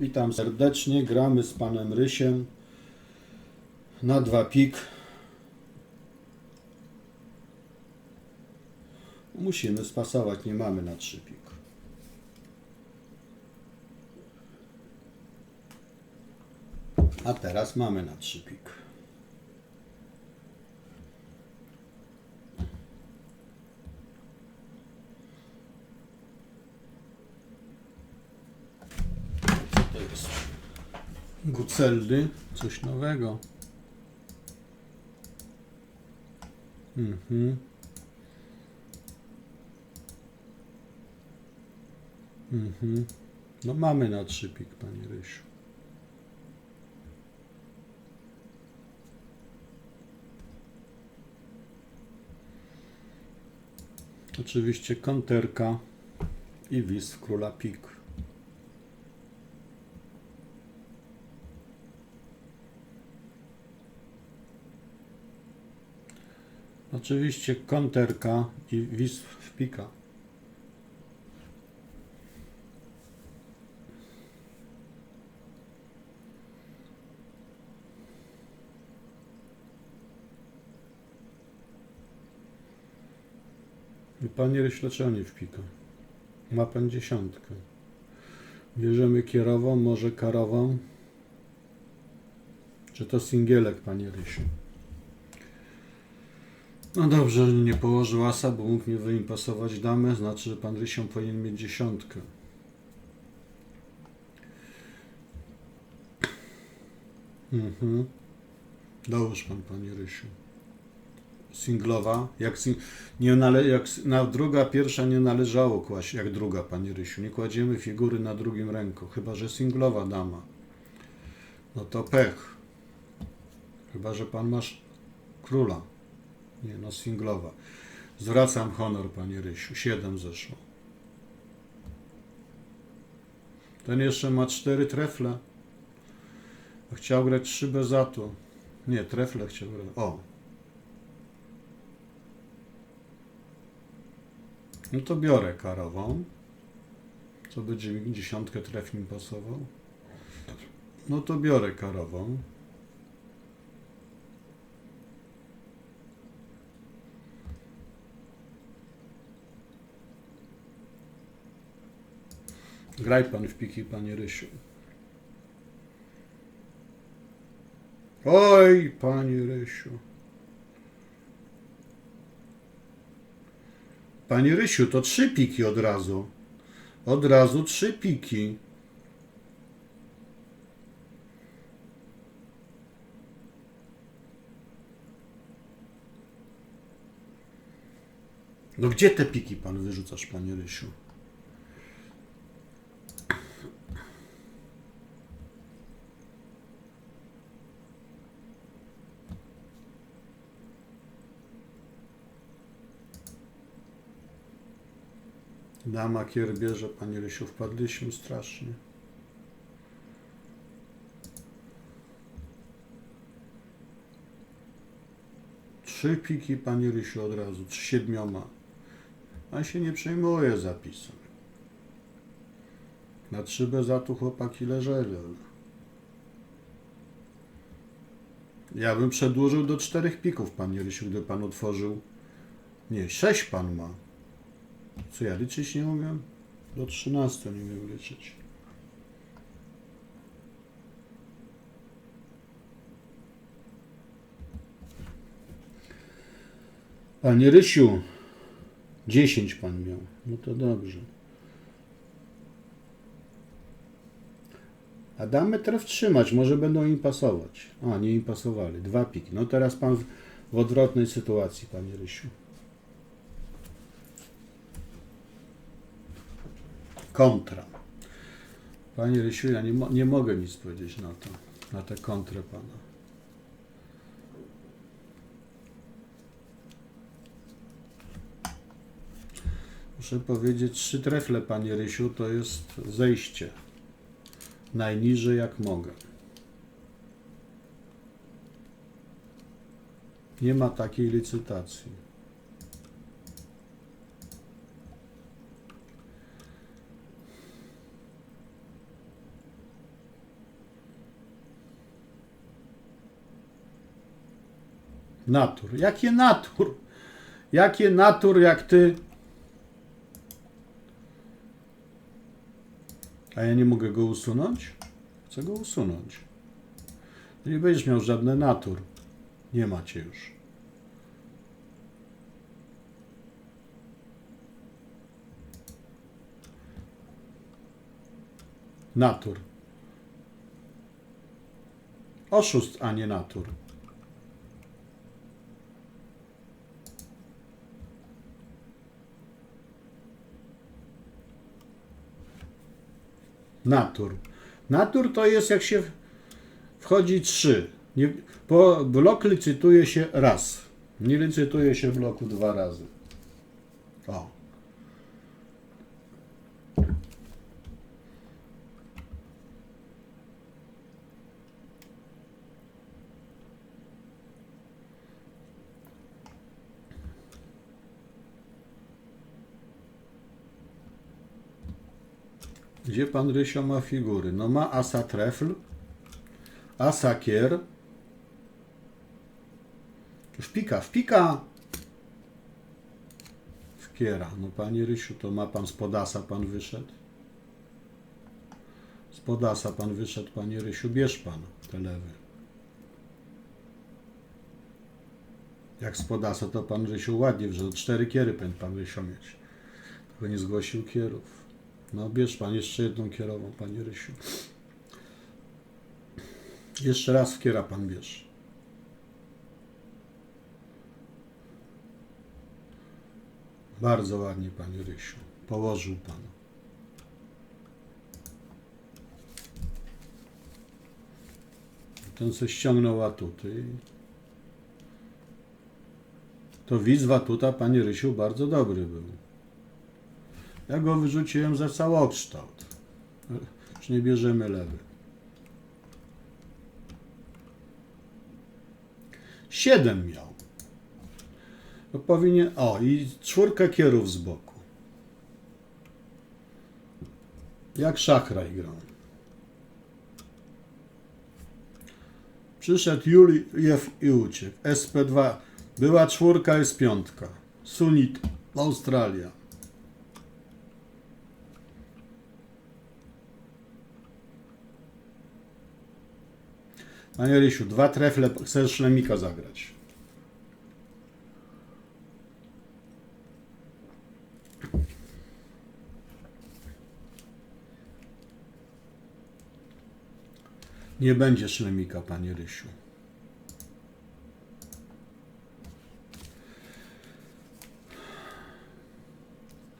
Witam serdecznie. Gramy z panem Rysiem na dwa pik. Musimy spasować, nie mamy na trzy pik. A teraz mamy na trzy pik. Guceldy, coś nowego. Mhm. Mhm. No mamy na trzy pik, panie Rysiu. Oczywiście konterka i wis króla pik. Oczywiście konterka i wis w pika. I panie Ryśleczenie w pika. Ma pan dziesiątkę. Bierzemy kierową, może karową. Czy to singielek, panie Rysiu? No dobrze, że nie położył asa, bo mógł mi wyimpasować damę, znaczy, że pan Rysią powinien mieć dziesiątkę. Mhm. Dołóż pan, panie Rysiu. Singlowa, jak, sing, nie nale, jak na druga, pierwsza nie należało kłaść, jak druga, panie Rysiu. Nie kładziemy figury na drugim ręku, chyba że singlowa dama. No to pech. Chyba, że pan masz króla. Nie, no singlowa. Zwracam honor, panie Rysiu. Siedem zeszło. Ten jeszcze ma cztery trefle. Chciał grać trzy bez atu. Nie, trefle chciał grać. O. No to biorę karową. Co będzie mi dziesiątkę tref mi pasował? No to biorę karową. Graj pan w piki, panie Rysiu. Oj, panie Rysiu. Panie Rysiu, to trzy piki od razu. Od razu trzy piki. No gdzie te piki pan wyrzucasz, panie Rysiu? Dama kier bierze, panie Rysiu, wpadliśmy strasznie. Trzy piki, panie Rysiu, od razu, z siedmioma. A się nie przejmuje zapisem. Na trzy bez atu chłopaki leżeli. Ja bym przedłużył do czterech pików, panie Rysiu, gdy pan otworzył. Nie, sześć pan ma. Co ja liczyć nie umiem? Do 13 nie umiem liczyć. Panie Rysiu, 10 pan miał. No to dobrze. A damy tref trzymać, może będą im pasować. A, nie im pasowali. Dwa piki. No teraz pan w, w odwrotnej sytuacji, panie Rysiu. Kontra. Panie Rysiu, ja nie, mo- nie mogę nic powiedzieć na to, na tę kontrę pana. Muszę powiedzieć, trzy trefle, panie Rysiu, to jest zejście. Najniżej jak mogę. Nie ma takiej licytacji. Natur. Jakie natur? Jakie natur, jak ty... A ja nie mogę go usunąć? Chcę go usunąć. Nie będziesz miał żadne natur. Nie macie już. Natur. Oszust, a nie natur. Natur. Natur to jest jak się wchodzi trzy. Nie, bo blok licytuje się raz. Nie licytuje się bloku dwa razy. O. Gdzie pan Rysio ma figury? No ma asa trefl, asa kier, szpika, szpika, w kiera. No panie Rysiu, to ma pan z podasa pan wyszedł? Z podasa pan wyszedł, panie Rysiu, bierz pan te lewy. Jak z podasa, to pan Rysiu ładnie wziął. Cztery kiery powinien pan Rysio mieć. Tylko nie zgłosił kierów. No bierz pan jeszcze jedną kierową, panie Rysiu. Jeszcze raz w kiera pan bierz. Bardzo ładnie, panie Rysiu. Położył pan. Ten co ściągnął atuty. To widz w atuta, panie Rysiu, bardzo dobry był. Ja go wyrzuciłem za całokształt. Już nie bierzemy lewy. Siedem miał. To powinien. O, i czwórkę kierów z boku. Jak szachraj grał. Przyszedł Juliew i uciekł. SP2. Była czwórka, jest piątka. Sunit, Australia. Panie Rysiu, dwa trefle, chcesz szlemika zagrać. Nie będzie szlemika, panie Rysiu.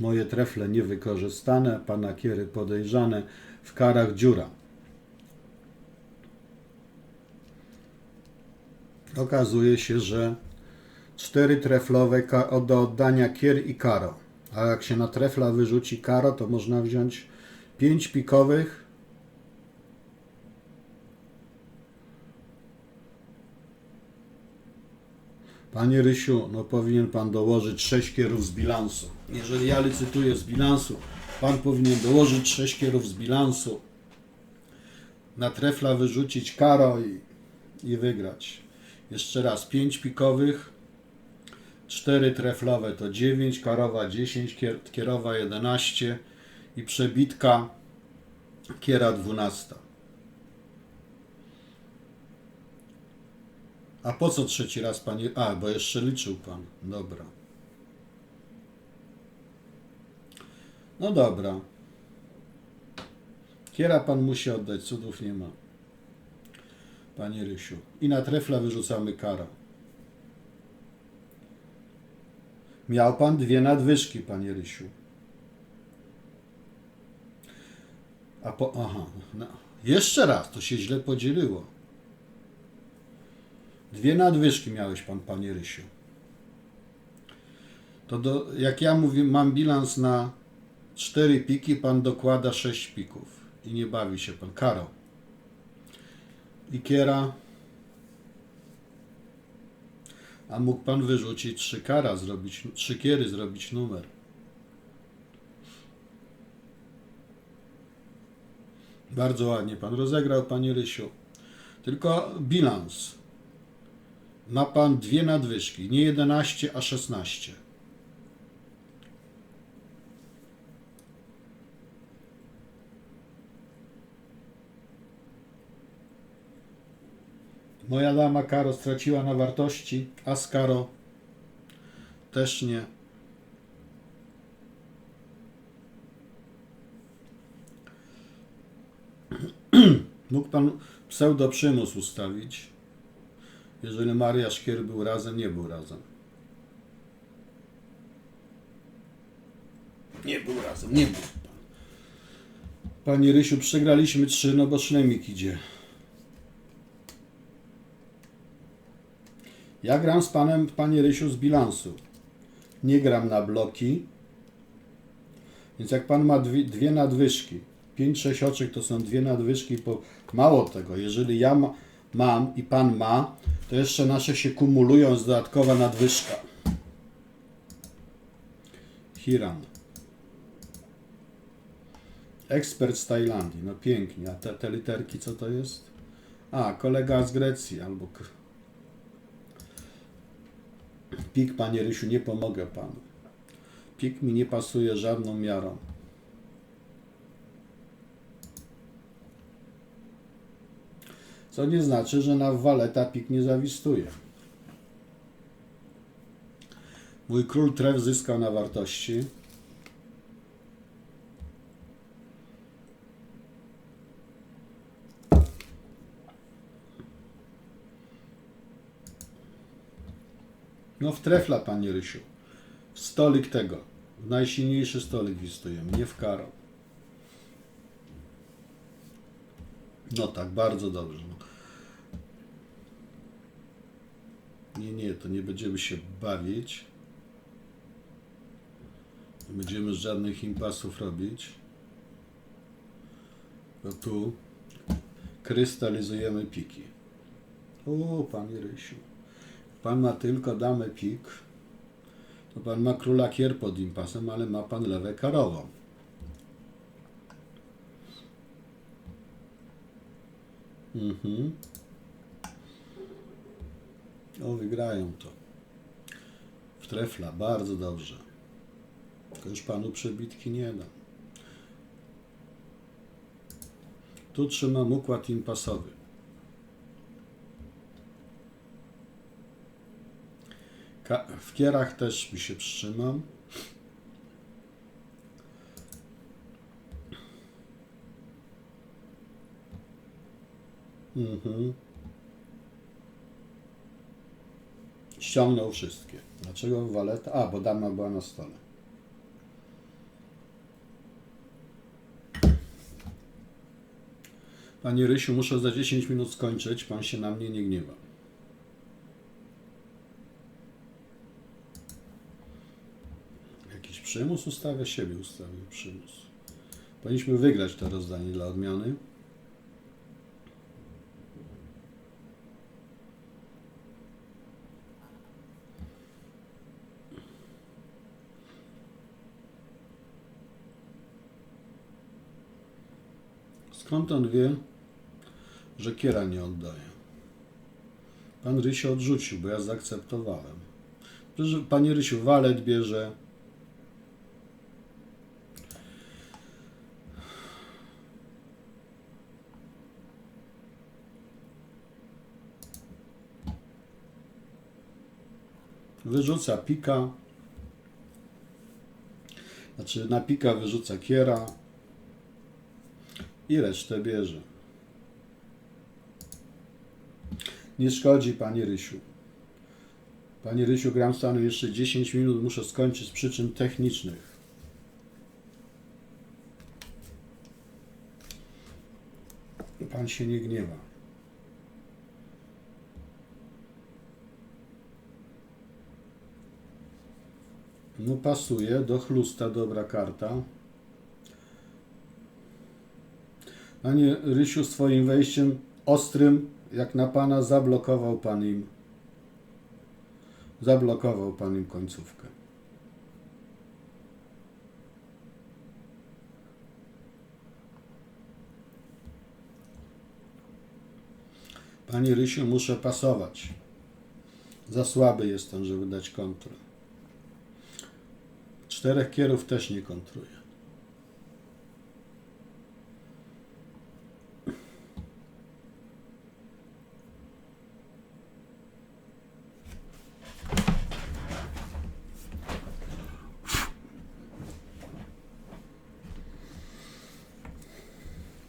Moje trefle niewykorzystane, pana kiery podejrzane, w karach dziura. Okazuje się, że cztery treflowe do oddania kier i karo. A jak się na trefla wyrzuci karo, to można wziąć pięć pikowych. Panie Rysiu, no powinien pan dołożyć sześć kierów z bilansu. Jeżeli ja licytuję z bilansu, pan powinien dołożyć sześć kierów z bilansu. Na trefla wyrzucić karo i, i wygrać. Jeszcze raz, 5 pikowych, 4 treflowe to 9, karowa 10, kier, kierowa 11 i przebitka kiera 12. A po co trzeci raz panie? A, bo jeszcze liczył pan. Dobra. No dobra. Kiera pan musi oddać, cudów nie ma. Panie Rysiu. I na trefla wyrzucamy kara. Miał pan dwie nadwyżki, panie Rysiu. A po. Aha. No. Jeszcze raz, to się źle podzieliło. Dwie nadwyżki miałeś pan, panie Rysiu. To do, jak ja mówię, mam bilans na cztery piki, pan dokłada sześć pików. I nie bawi się pan. Karo. Ikiera. A mógł pan wyrzucić trzy kara, zrobić, trzy kiery, zrobić numer. Bardzo ładnie pan rozegrał, panie Rysiu. Tylko bilans. ma pan dwie nadwyżki, nie 11, a 16. Moja dama Karo straciła na wartości, a Skaro też nie. Mógł pan pseudoprzymus ustawić, jeżeli Maria Szkier był razem, nie był razem. Nie był razem, nie był pan. Panie Rysiu, przegraliśmy trzy, no bo szlemik idzie. Ja gram z panem, panie Rysiu, z bilansu. Nie gram na bloki. Więc jak pan ma dwie, dwie nadwyżki, 5-6 oczek to są dwie nadwyżki, po mało tego, jeżeli ja ma, mam i pan ma, to jeszcze nasze się kumulują, jest dodatkowa nadwyżka. Hiran. Ekspert z Tajlandii, no pięknie. A te, te literki co to jest? A, kolega z Grecji albo. Pik, panie Rysiu, nie pomogę panu. Pik mi nie pasuje żadną miarą. Co nie znaczy, że na waleta pik nie zawistuje. Mój król tref zyskał na wartości. No w trefla, panie Rysiu. W stolik tego. W najsilniejszy stolik wistujemy, nie w karo. No tak, bardzo dobrze. No. Nie, nie, to nie będziemy się bawić. Nie będziemy żadnych impasów robić. No tu krystalizujemy piki. O, panie Rysiu. Pan ma tylko damę pik. To pan ma króla kier pod impasem, ale ma pan lewę karową. Mhm. O, wygrają to. W trefla, bardzo dobrze. Tylko już panu przebitki nie da. Tu trzymam układ impasowy. W kierach też mi się wstrzymam. Mhm. Ściągnął wszystkie. Dlaczego waleta? A, bo dama była na stole. Panie Rysiu, muszę za 10 minut skończyć. Pan się na mnie nie gniewa. Przymus ustawia? Siebie ustawił przymus. Powinniśmy wygrać to rozdanie dla odmiany. Skąd on wie, że kiera nie oddaje? Pan Rysio odrzucił, bo ja zaakceptowałem. Panie Rysiu, walet bierze. Wyrzuca pika. Znaczy na pika wyrzuca kiera i resztę bierze. Nie szkodzi, panie Rysiu. Panie Rysiu, gram stanu jeszcze 10 minut, muszę skończyć z przyczyn technicznych. Pan się nie gniewa. No pasuje, do chlusta dobra karta. Panie Rysiu, swoim wejściem ostrym, jak na pana, zablokował pan im. Zablokował pan im końcówkę. Panie Rysiu, muszę pasować. Za słaby jestem, żeby dać kontrę. Czterech kierów też nie kontruję.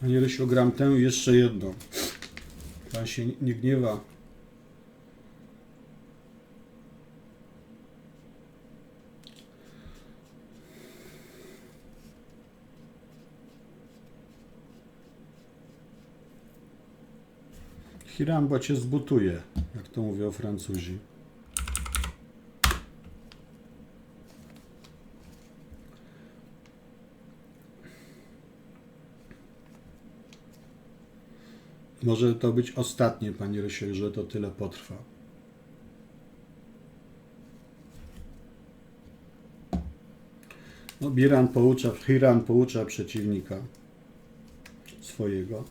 Panie Rysiu, gram tę jeszcze jedną. Pan się nie gniewa. Hirambo cię zbutuje, jak to mówią Francuzi. Może to być ostatnie, panie Rysiek, że to tyle potrwa. No, Biran poucza, Hiran poucza przeciwnika swojego,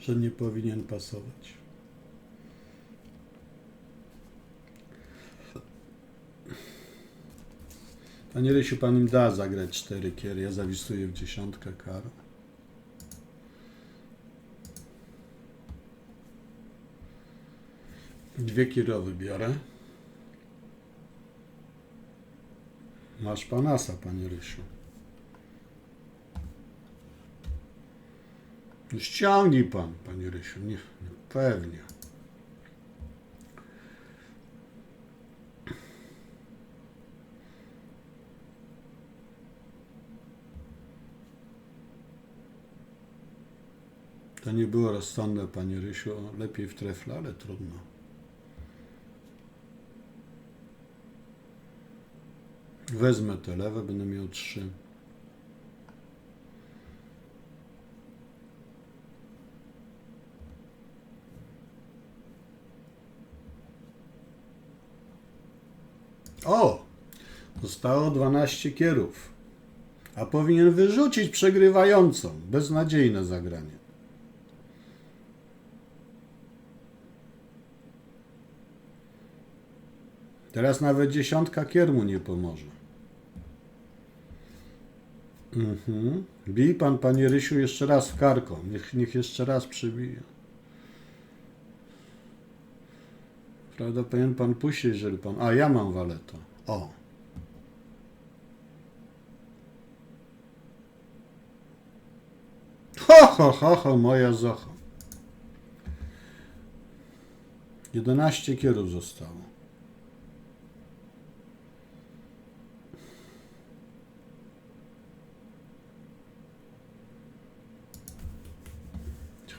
że nie powinien pasować. Panie Rysiu, pan im da zagrać cztery kiery, ja zawisuję w dziesiątkę kar. Dwie kierowy biorę. Masz panasa, panie Rysiu. No Ściągnij pan, panie Rysiu. Nie, nie, pewnie. To nie było rozsądne, panie Rysiu. Lepiej w trefle, ale trudno. Wezmę te lewe, będę miał trzy. O! Zostało 12 kierów. A powinien wyrzucić przegrywającą. Beznadziejne zagranie. Teraz nawet dziesiątka kier mu nie pomoże. Mhm. Bij pan, panie Rysiu, jeszcze raz w karką. Niech, niech jeszcze raz przybije. Prawda, powinien pan puścić, jeżeli pan... A, ja mam waleta. O. Ho, ho, ho, ho, moja zocha. 11 kierów zostało.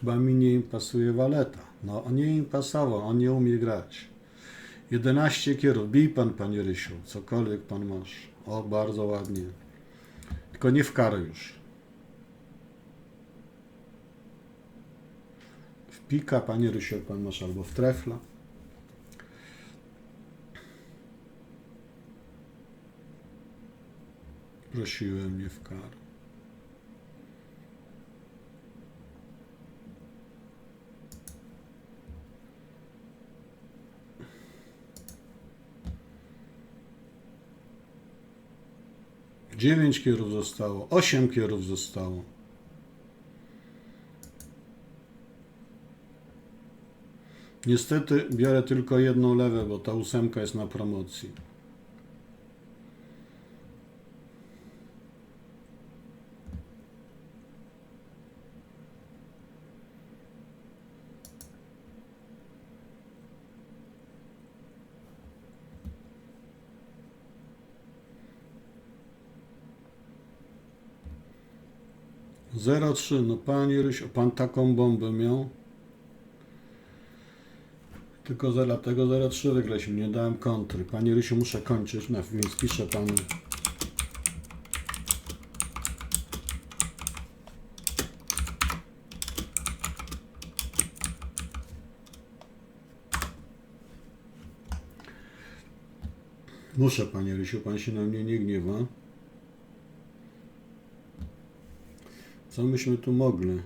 Chyba mi nie im pasuje waleta. No, on nie im pasował, on nie umie grać. 11 kierów. Bij pan, panie Rysiu, cokolwiek pan masz. O, bardzo ładnie. Tylko nie w karę już. Pika, panie Rysiu, jak pan masz, albo w trefla. Prosiłem nie w karę. Dziewięć kierów zostało, osiem kierów zostało. Niestety biorę tylko jedną lewę, bo ta ósemka jest na promocji. Zero trzy, no panie Rysiu, pan taką bombę miał? Tylko za dlatego 0,3 wygraliśmy, nie dałem kontry. Panie Rysiu, muszę kończyć, no, więc piszę panu. Muszę, panie Rysiu, pan się na mnie nie gniewa. Co myśmy tu mogli?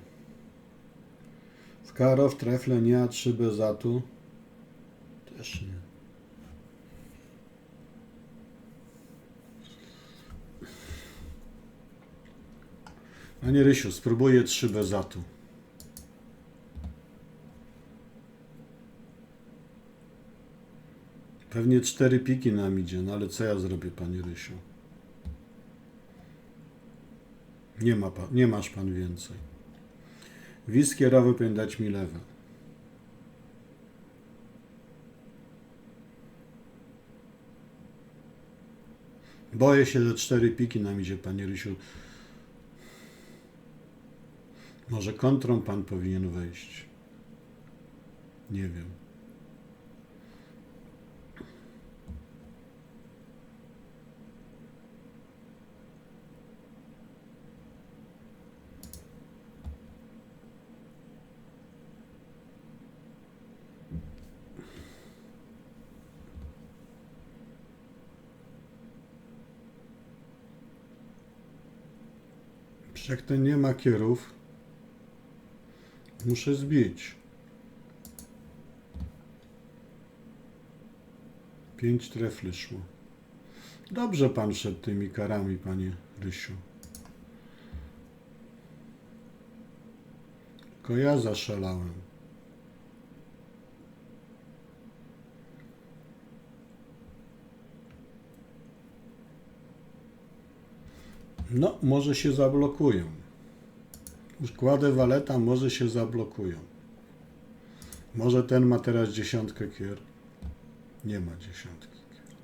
W karo, w trefle nie, a trzy bez atu. Też nie. Panie Rysiu, spróbuję trzy bez atu. Pewnie cztery piki nam idzie, no ale co ja zrobię, panie Rysiu? Nie, ma nie masz pan więcej. Wiskierowy powinien dać mi lewe. Boję się, że cztery piki nam idzie, panie Rysiu. Może kontrą pan powinien wejść. Nie wiem. Jak ten nie ma kierów, muszę zbić. Pięć trefli szło. Dobrze pan szedł tymi karami, panie Rysiu. Tylko ja zaszalałem. No, może się zablokują. Już kładę waleta, może się zablokują. Może ten ma teraz dziesiątkę kier. Nie ma dziesiątki kier.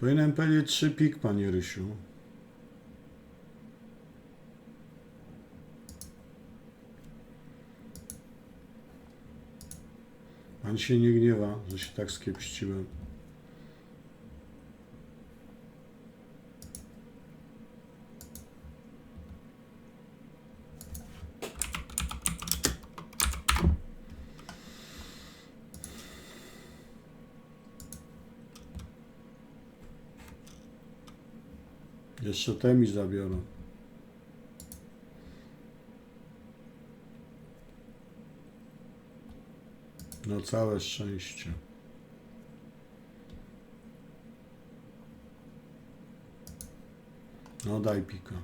Powinienem powiedzieć trzy pik, panie Rysiu. Pan się nie gniewa, że się tak skiepściłem. Jeszcze te mi zabiorą. No całe szczęście. No daj pika.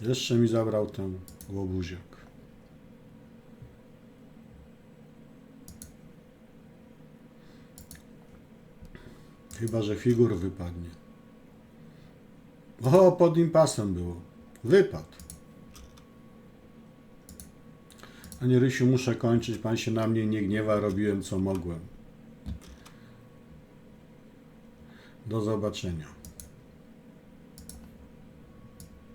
Jeszcze mi zabrał ten łobuziak. Chyba, że figur wypadnie. O, pod impasem było. Wypadł. Panie Rysiu, muszę kończyć. Pan się na mnie nie gniewa. Robiłem co mogłem. Do zobaczenia.